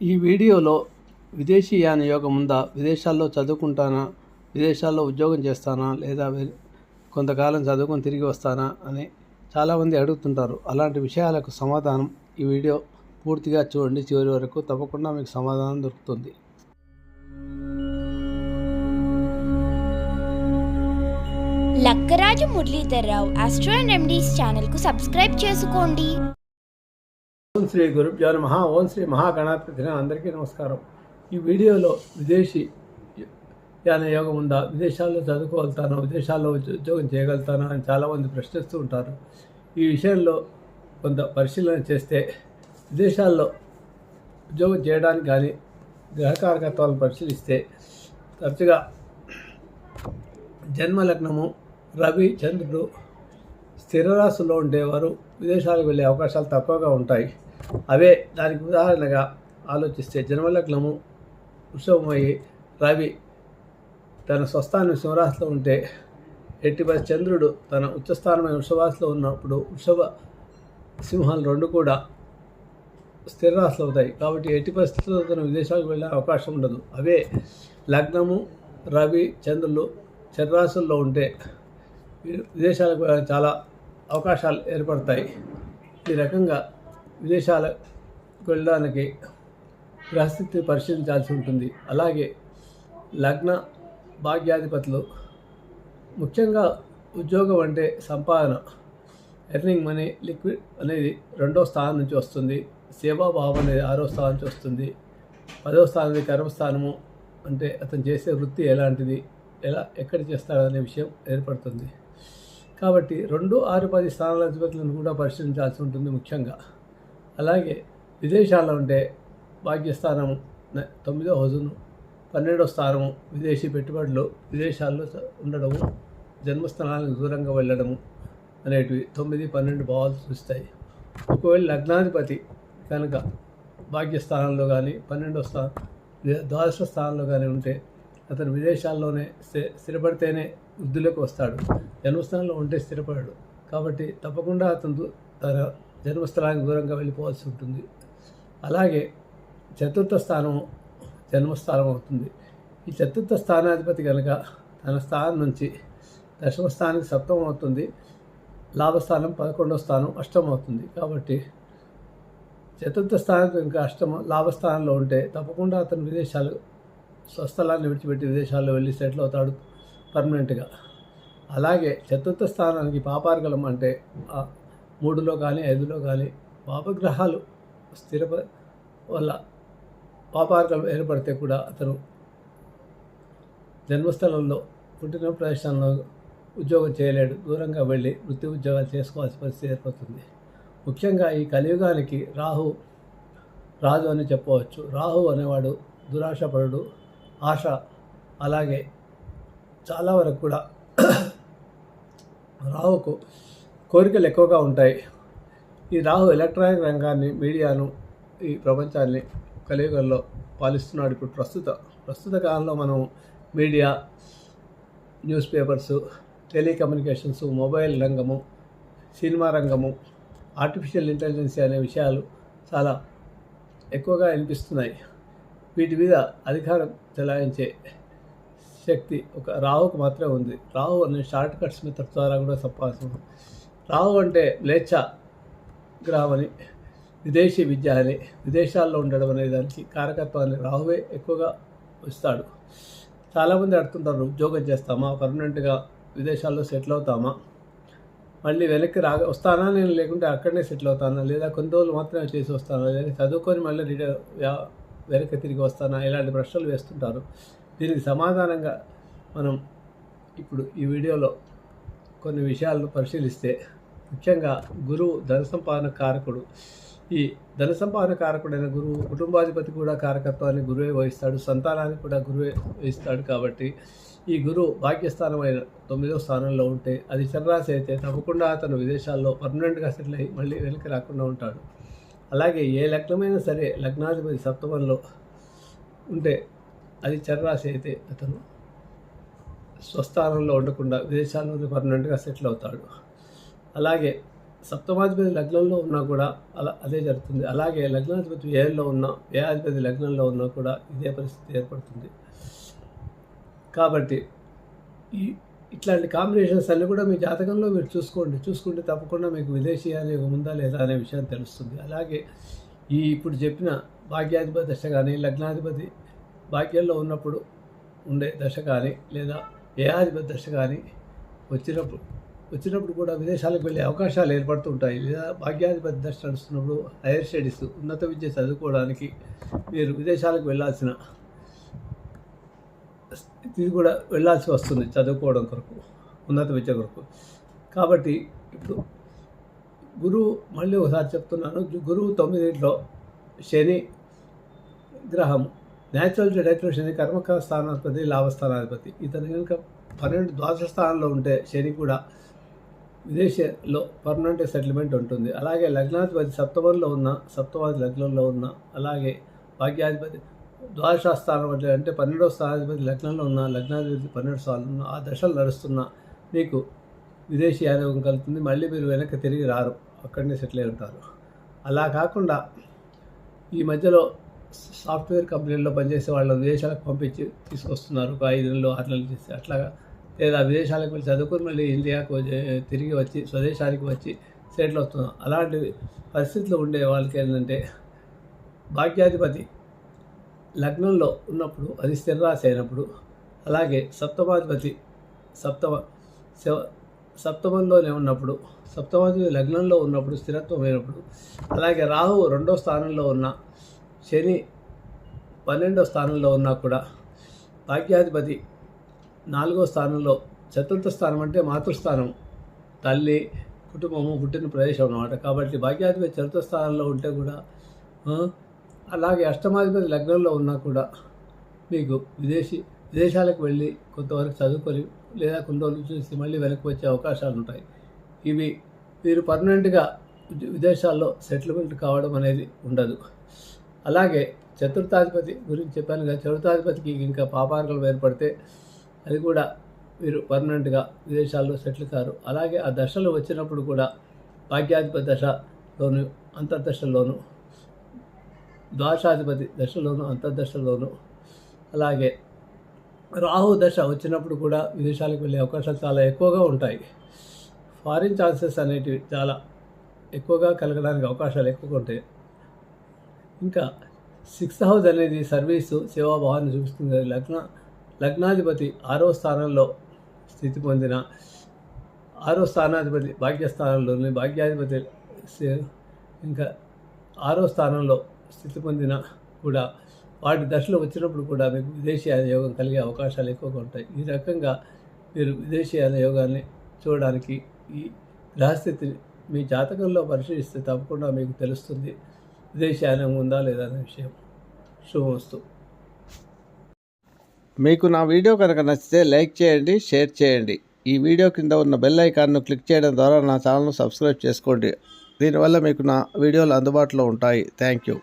ఈ వీడియోలో విదేశీయాన యోగం ఉందా? విదేశాల్లో చదువుకుంటానా? విదేశాల్లో ఉద్యోగం చేస్తానా? లేదా కొంతకాలం చదువుకొని తిరిగి వస్తానా? అని చాలామంది అడుగుతుంటారు. అలాంటి విషయాలకు సమాధానం ఈ వీడియో పూర్తిగా చూడండి. చివరి వరకు తప్పకుండా మీకు సమాధానం దొరుకుతుంది. Lakkaraju Muralidhar Rao astro and remedies ఛానల్కు సబ్స్క్రైబ్ చేసుకోండి. ఓం శ్రీ గురుభ్యో నమ. ఓం శ్రీ మహాగణాధిపతి అందరికీ నమస్కారం. ఈ వీడియోలో విదేశీ యాన యోగం ఉందా? విదేశాల్లో చదువుకోగలుగుతాను? విదేశాల్లో ఉద్యోగం చేయగలుగుతాను? అని చాలామంది ప్రశ్నిస్తూ ఉంటారు. ఈ విషయంలో కొంత పరిశీలన చేస్తే విదేశాల్లో ఉద్యోగం చేయడానికి కానీ గ్రహకారకత్వాలను పరిశీలిస్తే తరచుగా జన్మలగ్నము రవి చంద్రుడు స్థిరరాశుల్లో ఉండేవారు. విదేశాలకు వెళ్ళే అవకాశాలు తక్కువగా ఉంటాయి. అవే దానికి ఉదాహరణగా ఆలోచిస్తే జన్మలగ్నము వృషభమయ్యి రవి తన స్వస్థానం సింహరాశిలో ఉంటే ఎట్టి చంద్రుడు తన ఉచ్చస్థానమైన వృషభరాశిలో ఉన్నప్పుడు వృషభ సింహాలు రెండు కూడా స్థిర రాశులు అవుతాయి. కాబట్టి ఎట్టి పరిస్థితుల్లో తన విదేశాలకు వెళ్ళే అవకాశం ఉండదు. అవే లగ్నము రవి చంద్రులు చరరాశుల్లో ఉంటే విదేశాలకు చాలా అవకాశాలు ఏర్పడతాయి. ఈ రకంగా విదేశాలకు వెళ్ళడానికి గ్రహస్థితి పరిశీలించాల్సి ఉంటుంది. అలాగే లగ్న భాగ్యాధిపతులు ముఖ్యంగా ఉద్యోగం అంటే సంపాదన ఎర్నింగ్ మనీ లిక్విడ్ అనేది రెండో స్థానం నుంచి వస్తుంది. సేవాభావం అనేది ఆరో స్థానం నుంచి వస్తుంది. పదో స్థానం కర్మస్థానము అంటే అతను చేసే వృత్తి ఎలాంటిది ఎలా ఎక్కడ చేస్తాడనే విషయం ఏర్పడుతుంది. కాబట్టి రెండు ఆరు పది స్థానాల అధిపతులను కూడా పరిశీలించాల్సి ఉంటుంది ముఖ్యంగా. అలాగే విదేశాల్లో ఉంటే భాగ్యస్థానము తొమ్మిదో హౌజును పన్నెండో స్థానము విదేశీ పెట్టుబడులు విదేశాల్లో ఉండడము జన్మస్థానాలకు దూరంగా వెళ్ళడము అనేటివి తొమ్మిది పన్నెండు భావాలు చూస్తాయి ఒకవేళ లగ్నాధిపతి కనుక భాగ్యస్థానంలో కానీ పన్నెండో స్థానం ద్వాదశ స్థానంలో కానీ ఉంటే అతను విదేశాల్లోనే స్థి- స్థిరపడితేనే వృద్ధిలోకి వస్తాడు. జన్మస్థానంలో ఉంటే స్థిరపడాడు. కాబట్టి తప్పకుండా అతను తన జన్మస్థలానికి దూరంగా వెళ్ళిపోవాల్సి ఉంటుంది. అలాగే చతుర్థ స్థానం జన్మస్థానం అవుతుంది. ఈ చతుర్థ స్థానాధిపతి కనుక తన స్థానం నుంచి దశమ స్థానానికి సప్తం అవుతుంది. లాభస్థానం పదకొండవ స్థానం అష్టం అవుతుంది. కాబట్టి చతుర్థ స్థానం ఇంకా అష్టమ లాభస్థానంలో ఉంటే తప్పకుండా అతను విదేశాలు స్వస్థలాన్ని విడిచిపెట్టి విదేశాల్లో వెళ్ళి సెటిల్ అవుతాడు పర్మనెంట్గా. అలాగే చతుర్థ స్థానానికి పాపార్గలం అంటే మూడులో కానీ ఐదులో కానీ పాపగ్రహాలు స్థిర వల్ల పాపార్గలం ఏర్పడితే కూడా అతను జన్మస్థలంలో పుట్టిన ప్రదేశంలో ఉద్యోగం చేయలేడు. దూరంగా వెళ్ళి వృత్తి ఉద్యోగాలు చేసుకోవాల్సిన పరిస్థితి ఏర్పడుతుంది. ముఖ్యంగా ఈ కలియుగానికి రాహు రాజు అని చెప్పవచ్చు. రాహు అనేవాడు దురాశపరుడు ఆశ అలాగే చాలా వరకు కూడా రాహుకు కోరికలు ఎక్కువగా ఉంటాయి. ఈ రాహు ఎలక్ట్రానిక్ రంగాన్ని మీడియాను ఈ ప్రపంచాన్ని కలియుగంలో పాలిస్తున్నాడు ఇప్పుడు ప్రస్తుత. ప్రస్తుత కాలంలో మనం media news papers telecommunications mobile రంగము సినిమా రంగము ఆర్టిఫిషియల్ ఇంటెలిజెన్స్ అనే విషయాలు చాలా ఎక్కువగా వినిపిస్తున్నాయి. వీటి మీద అధికారం చెలాయించే శక్తి ఒక రాహుకు మాత్రమే ఉంది. రాహు అనే షార్ట్ కట్స్ మెథడ్ ద్వారా కూడా సంపాదించడం రావు అంటే లేచా గ్రామని విదేశీ విద్య అని విదేశాల్లో ఉండడం అనే దానికి కారకత్వాన్ని రాహువే ఎక్కువగా ఇస్తాడు. చాలామంది అడుగుతుంటారు ఉద్యోగం చేస్తామా? పర్మనెంట్గా విదేశాల్లో సెటిల్ అవుతామా? మళ్ళీ వెనక్కి రా వస్తానా? నేను లేకుంటే అక్కడనే సెటిల్ అవుతానా? లేదా కొన్ని రోజులు మాత్రమే చేసి వస్తానా? లేదా చదువుకొని మళ్ళీ రిటైర్ వెనక్కి తిరిగి వస్తానా? ఇలాంటి ప్రశ్నలు వేస్తుంటారు. దీనికి సమాధానంగా మనం ఇప్పుడు ఈ వీడియోలో కొన్ని విషయాలను పరిశీలిస్తే ముఖ్యంగా గురువు ధన సంపాదన కారకుడు. ఈ ధన సంపాదన కారకుడైన గురువు కుటుంబాధిపతి కూడా కారకత్వాన్ని గురువే వహిస్తాడు సంతానానికి కూడా గురువే వహిస్తాడు కాబట్టి ఈ గురువు భాగ్యస్థానమైన తొమ్మిదో స్థానంలో ఉంటే అది చంద్రాశి అయితే తప్పకుండా అతను విదేశాల్లో పర్మనెంట్గా సెటిల్ అయ్యి మళ్ళీ వెనక్కి రాకుండా ఉంటాడు. అలాగే ఏ లగ్నమైనా సరే లగ్నాధిపతి సప్తమంలో ఉంటే అది చంద్రాశి అయితే అతను స్వస్థానంలో ఉండకుండా విదేశాల్లో పర్మనెంట్గా సెటిల్ అవుతాడు. అలాగే సప్తమాధిపతి లగ్నంలో ఉన్నా కూడా అలా అదే జరుగుతుంది. అలాగే లగ్నాధిపతి ఏళ్ళలో ఉన్నా ఏ లగ్నంలో ఉన్నా కూడా ఇదే పరిస్థితి ఏర్పడుతుంది. కాబట్టి ఈ ఇట్లాంటి కాంబినేషన్స్ అన్నీ కూడా మీ జాతకంలో మీరు చూసుకోండి. చూసుకుంటే తప్పకుండా మీకు విదేశీ అనే ఉందా లేదా అనే విషయం తెలుస్తుంది. అలాగే ఈ ఇప్పుడు చెప్పిన భాగ్యాధిపతి దశ కానీ లగ్నాధిపతి భాగ్యంలో ఉన్నప్పుడు ఉండే దశ కానీ లేదా ఏ అధిపతి దశ కానీ వచ్చినప్పుడు వచ్చినప్పుడు కూడా విదేశాలకు వెళ్ళే అవకాశాలు ఏర్పడుతుంటాయి. లేదా భాగ్యాధిపతి దశ నడుస్తున్నప్పుడు హైయర్ స్టడీస్ ఉన్నత విద్య చదువుకోవడానికి మీరు విదేశాలకు వెళ్ళాల్సిన ఇది కూడా వెళ్ళాల్సి వస్తుంది చదువుకోవడం కొరకు ఉన్నత విద్య కొరకు. కాబట్టి ఇప్పుడు గురువు మళ్ళీ ఒకసారి చెప్తున్నాను గురువు తొమ్మిదింట్లో శని గ్రహం న్యాచురల్ డైరెక్టర్ శని కర్మక స్థానాధిపతి లాభస్థానాధిపతి. ఇతను కనుక పన్నెండు ద్వాదశ స్థానంలో ఉంటే శని కూడా విదేశీలో పర్మనెంట్ సెటిల్మెంట్ ఉంటుంది. అలాగే లగ్నాధిపతి సప్తమంలో ఉన్న సప్తమాది లగ్నంలో ఉన్న అలాగే భాగ్యాధిపతి ద్వాదశ స్థానం అంటే అంటే పన్నెండవ స్థానాధిపతి లగ్నంలో ఉన్న లగ్నాధిపతి పన్నెండు స్థానంలో ఉన్న ఆ దశలు నడుస్తున్న మీకు విదేశీ ఆరోగ్యం కలుగుతుంది. మళ్ళీ మీరు వెనక్కి తిరిగి రారు. అక్కడనే సెటిల్ అయి ఉంటారు. అలా కాకుండా ఈ మధ్యలో సాఫ్ట్వేర్ కంపెనీల్లో పనిచేసే వాళ్ళని విదేశాలకు పంపించి తీసుకొస్తున్నారు. ఒక ఐదు నెలలు ఆరు నెలలు చేసి అట్లాగా లేదా విదేశాలకు వెళ్ళి చదువుకుని మళ్ళీ ఇండియాకు తిరిగి వచ్చి స్వదేశానికి వచ్చి సెటిల్ అవుతున్నాం. అలాంటి పరిస్థితులు ఉండే వాళ్ళకి ఏంటంటే భాగ్యాధిపతి లగ్నంలో ఉన్నప్పుడు అది స్థిరరాశి అయినప్పుడు అలాగే సప్తమాధిపతి సప్తమ శివ సప్తమంలోనే ఉన్నప్పుడు సప్తమాధిపతి లగ్నంలో ఉన్నప్పుడు స్థిరత్వం అయినప్పుడు అలాగే రాహు రెండో స్థానంలో ఉన్న శని పన్నెండో స్థానంలో ఉన్నా కూడా భాగ్యాధిపతి నాలుగో స్థానంలో చతుర్థ స్థానం అంటే మాతృస్థానం తల్లి కుటుంబము పుట్టిన ప్రదేశం అన్నమాట. కాబట్టి భాగ్యాధిపతి చతుర్థ స్థానంలో ఉంటే కూడా అలాగే అష్టమాధిపతి లగ్నంలో ఉన్నా కూడా మీకు విదేశీ విదేశాలకు వెళ్ళి కొంతవరకు చదువుకొని లేదా కొంత చూసి మళ్ళీ వెనక్కి వచ్చే అవకాశాలు ఉంటాయి. ఇవి మీరు పర్మనెంట్గా విదేశాల్లో సెటిల్మెంట్ కావడం అనేది ఉండదు. అలాగే చతుర్థాధిపతి గురించి చెప్పాను కదా చతుర్థాధిపతికి ఇంకా పాపార్గలు ఏర్పడితే అది కూడా మీరు పర్మనెంట్గా విదేశాల్లో సెటిల్ కారు. అలాగే ఆ దశలు వచ్చినప్పుడు కూడా భాగ్యాధిపతి దశలోను అంతర్దశలోను ద్వాసాధిపతి దశలోను అంతర్దశలోను అలాగే రాహు దశ వచ్చినప్పుడు కూడా విదేశాలకు వెళ్ళే అవకాశాలు చాలా ఎక్కువగా ఉంటాయి. ఫారిన్ ఛాన్సెస్ అనేటివి చాలా ఎక్కువగా కలగడానికి అవకాశాలు ఎక్కువగా ఉంటాయి. ఇంకా సిక్స్త్ హౌస్ అనేది సర్వీసు సేవాభావాన్ని చూపిస్తుంది. లగ్న లగ్నాధిపతి ఆరో స్థానంలో స్థితి పొందిన ఆరో స్థానాధిపతి భాగ్యస్థానంలోని భాగ్యాధిపతి ఇంకా ఆరో స్థానంలో స్థితి పొందిన కూడా వాటి దశలో వచ్చినప్పుడు కూడా మీకు విదేశీ యోగం కలిగే అవకాశాలు ఎక్కువగా ఉంటాయి. ఈ రకంగా మీరు విదేశీ యోగాన్ని చూడడానికి ఈ గ్రహస్థితిని మీ జాతకంలో పరిశీలిస్తే తప్పకుండా మీకు తెలుస్తుంది. విదేశీయానం ఉందా లేదా అనే విషయం. శుభమస్తు. మీకు నా వీడియో కనుక నచ్చితే లైక్ చేయండి షేర్ చేయండి. ఈ వీడియో కింద ఉన్న బెల్ ఐకాన్ను క్లిక్ చేయడం ద్వారా నా ఛానల్ను సబ్స్క్రైబ్ చేసుకోండి. దీనివల్ల మీకు నా వీడియోలు అందుబాటులో ఉంటాయి. Thank you.